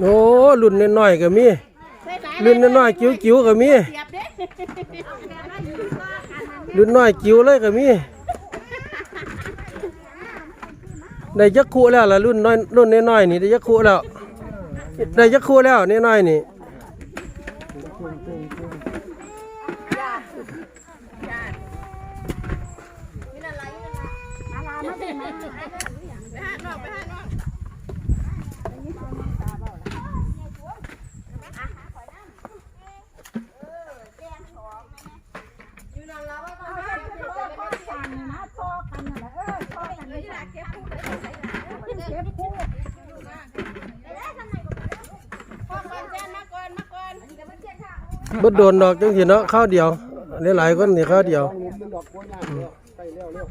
โอ้รุ่นน้อยๆก็มี รุ่นน้อยๆจิ๋วๆก็มี รุ่นน้อยจิ๋วเลยก็มีได้ยักษ์คู่แล้วล่ะรุ่นน้อยรุ่นน้อยๆนี่ได้ยักษ์คู่แล้วได้ยักษ์คู่แล้วน้อยๆนี่ นบ่โดนดอกจังสิเนาะข้าวเดียวหลายๆคนนี่ข้าวเดียวมันดอกโคยากเร็วไปเร็วเร็ว